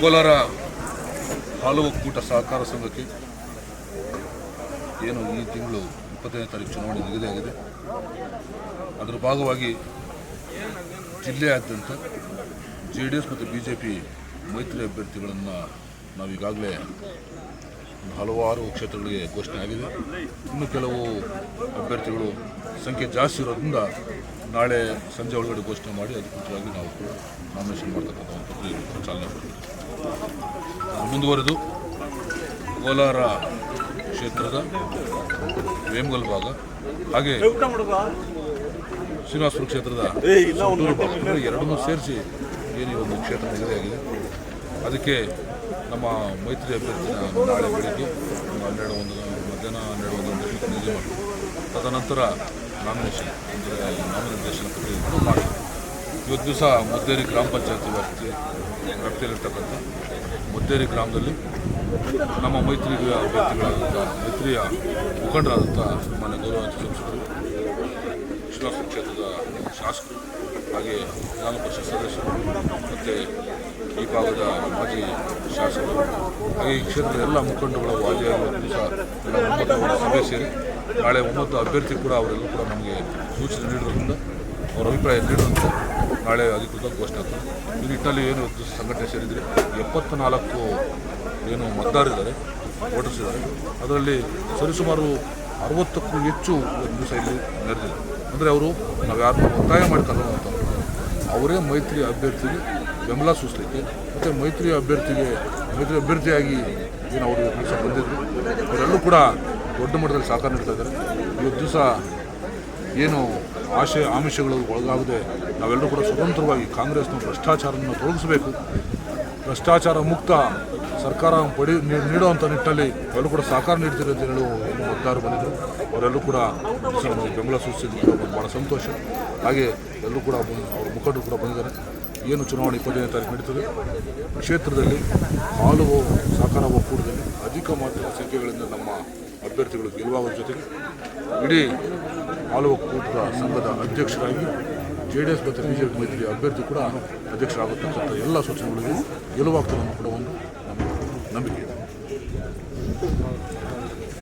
ಕೋಲಾರ ಹಾಲು ಒಕ್ಕೂಟ ಸಹಕಾರ ಸಂಘಕ್ಕೆ ಏನು ಈ ತಿಂಗಳು ಇಪ್ಪತ್ತೈದನೇ ತಾರೀಕು ಚುನಾವಣೆ ನಿಗದಿಯಾಗಿದೆ ಅದರ ಭಾಗವಾಗಿ ಜಿಲ್ಲೆಯಾದ್ಯಂತ ಜೆ ಡಿ ಎಸ್ ಮತ್ತು ಬಿ ಜೆ ಪಿ ಮೈತ್ರಿ ಅಭ್ಯರ್ಥಿಗಳನ್ನು ನಾವೀಗಾಗಲೇ ಹಲವಾರು ಕ್ಷೇತ್ರಗಳಿಗೆ ಘೋಷಣೆ ಆಗಿದೆ. ಇನ್ನು ಕೆಲವು ಅಭ್ಯರ್ಥಿಗಳು ಸಂಖ್ಯೆ ಜಾಸ್ತಿ ಇರೋದ್ರಿಂದ ನಾಳೆ ಸಂಜೆ ಒಳಗಡೆ ಘೋಷಣೆ ಮಾಡಿ ಅಧಿಕೃತವಾಗಿ ನಾವು ಕೂಡ ನಾಮಿನೇಷನ್ ಮಾಡ್ತಕ್ಕಂಥ ಒಂದು ಪ್ರಕ್ರಿಯೆ ಚಾಲನೆ ಕೊಡ್ತೀವಿ. ಮುಂದುವರೆದು ಕೋಲಾರ ಕ್ಷೇತ್ರದ ವೇಮಗಲ್ ಭಾಗ ಹಾಗೆ ಶ್ರೀನಿವಾಸಪುರ ಕ್ಷೇತ್ರದ ಎರಡನ್ನೂ ಸೇರಿಸಿ ಏನು ಈ ಒಂದು ಕ್ಷೇತ್ರ ನಿಗದಿಯಾಗಿದೆ ಅದಕ್ಕೆ ನಮ್ಮ ಮೈತ್ರಿ ಅಭ್ಯರ್ಥಿನ ನಾಳೆ ಬೆಳಿಗ್ಗೆ ಒಂದು ಹನ್ನೆರಡು ಒಂದು ಮಧ್ಯಾಹ್ನ ಹನ್ನೆರಡು ಒಂದು ನಿಗದಿ ಮಾಡಿ ತದನಂತರ ನಾಮಿನೇಷನ್ ಅಂದರೆ ನಾಮನಿರ್ದೇಶನ ಪ್ರಕ್ರಿಯೆ ಮಾಡಿ. ಇವತ್ತು ದಿವಸ ಮುದ್ದೇರಿ ಗ್ರಾಮ ಪಂಚಾಯತ್ ವ್ಯಾಪ್ತಿ, ವ್ಯಾಪ್ತಿಯಲ್ಲಿರ್ತಕ್ಕಂಥ ಮುದ್ದೇರಿ ಗ್ರಾಮದಲ್ಲಿ ನಮ್ಮ ಮೈತ್ರಿ ಅಭ್ಯರ್ಥಿಗಳಾದಂಥ ಮೈತ್ರಿಯ ಮುಖಂಡರಾದಂಥ ಮಾನ್ಯ ಗೌರವ ಸಂಸದರು ಶ್ರೀನಿವಾಸ ಕ್ಷೇತ್ರದ ಶಾಸಕರು, ಹಾಗೆ ವಿಧಾನ ಪರಿಷತ್ ಸದಸ್ಯರು, ಮತ್ತು ಈ ಭಾಗದ ಮಾಜಿ ಶಾಸಕರು, ಹಾಗೆ ಈ ಕ್ಷೇತ್ರದ ಎಲ್ಲ ಮುಖಂಡಗಳ ವಾದಿಯಾಗಿ ಸಹ ದಿವಸ ಸಭೆ ಸೇರಿ ನಾಳೆ ಒಂಬತ್ತು ಅಭ್ಯರ್ಥಿ ಕೂಡ ಅವರೆಲ್ಲ ಕೂಡ ನಮಗೆ ಸೂಚನೆ ನೀಡಿರೋದ್ರಿಂದ ಅವರ ಅಭಿಪ್ರಾಯ ನೀಡುವಂತೆ ನಾಳೆ ಅಧಿಕೃತ ಘೋಷಣೆ ಆಗ್ತದೆ. ಈ ನಿಟ್ಟಿನಲ್ಲಿ ಏನು ಸಂಘಟನೆ ಸೇರಿದರೆ ಎಪ್ಪತ್ತ ನಾಲ್ಕು ಏನು ಮತದಾರರಿದ್ದಾರೆ ವೋಟರ್ಸ್ ಇದ್ದಾರೆ. ಅದರಲ್ಲಿ ಸರಿಸುಮಾರು ಅರವತ್ತಕ್ಕೂ ಹೆಚ್ಚು ದಿವಸ ಇಲ್ಲಿ ನಡೆದಿದೆ. ಅಂದರೆ ಅವರು ನಾವು ಯಾರನ್ನೂ ಒತ್ತಾಯ ಮಾಡಿ ಅಂತ ಅವರೇ ಮೈತ್ರಿ ಅಭ್ಯರ್ಥಿಗೆ ಬೆಂಬಲ ಸೂಚಿಸಲಿಕ್ಕೆ ಮತ್ತು ಮೈತ್ರಿ ಅಭ್ಯರ್ಥಿಗೆ ಮೈತ್ರಿ ಅಭ್ಯರ್ಥಿಯಾಗಿ ಏನು ಅವರು ಬಂದಿದ್ದರು ಅವರೆಲ್ಲೂ ಕೂಡ ದೊಡ್ಡ ಮಟ್ಟದಲ್ಲಿ ಸಹಕಾರ ನೀಡ್ತಾ ಇದ್ದಾರೆ. ಇವತ್ತು ದಿವಸ ಏನು ಆಶಯ, ಆಮಿಷಗಳು ಒಳಗಾಗದೆ ನಾವೆಲ್ಲರೂ ಕೂಡ ಸ್ವತಂತ್ರವಾಗಿ ಕಾಂಗ್ರೆಸ್ನ ಭ್ರಷ್ಟಾಚಾರವನ್ನು ತೊಲಗಿಸಬೇಕು. ಭ್ರಷ್ಟಾಚಾರ ಮುಕ್ತ ಸರ್ಕಾರ ಪಡಿ ನೀಡುವಂಥ ನಿಟ್ಟಿನಲ್ಲಿ ಎಲ್ಲರೂ ಕೂಡ ಸಹಕಾರ ನೀಡ್ತೀರಿ ಅಂತ ಹೇಳಿ ಏನು ಮತದಾರರು ಬಂದಿದ್ದರು. ಅವರೆಲ್ಲರೂ ಕೂಡ ಬೆಂಬಲ ಸೂಚಿಸಿದ್ದು ಕೂಡ ಭಾಳ ಸಂತೋಷ. ಹಾಗೆ ಎಲ್ಲರೂ ಕೂಡ ಅವರ ಅವ್ರ ಮುಖಂಡರು ಕೂಡ ಬಂದಿದ್ದಾರೆ. ಏನು ಚುನಾವಣೆ ಇಪ್ಪತ್ತೈದನೇ ತಾರೀಕು ನಡೀತದೆ. ಕ್ಷೇತ್ರದಲ್ಲಿ ಹಾಲು, ಸಹಕಾರ ಒಕ್ಕೂಟದಲ್ಲಿ ಅಧಿಕ ಮಾತ್ರದ ಸಂಖ್ಯೆಗಳಿಂದ ನಮ್ಮ ಅಭ್ಯರ್ಥಿಗಳು ಗೆಲುವಾಗೋದ್ರ ಜೊತೆಗೆ ಇಡೀ ಹಾಲು ಒಕ್ಕೂಟದ ಸಂಘದ ಅಧ್ಯಕ್ಷರಾಗಿ ಜೆ ಡಿ ಎಸ್ ಮತ್ತು ಬಿ ಜೆ ಪಿ ಮೈತ್ರಿ ಅಭ್ಯರ್ಥಿ ಕೂಡ ಅಧ್ಯಕ್ಷರಾಗುತ್ತಂಥ ಎಲ್ಲ ಸೂಚನೆಗಳಿಗೂ ಗೆಲುವಾಗ್ತದೆ ಅನ್ನೋ ಕೂಡ ಒಂದು ನಂಬಿಕೆ ಇದೆ.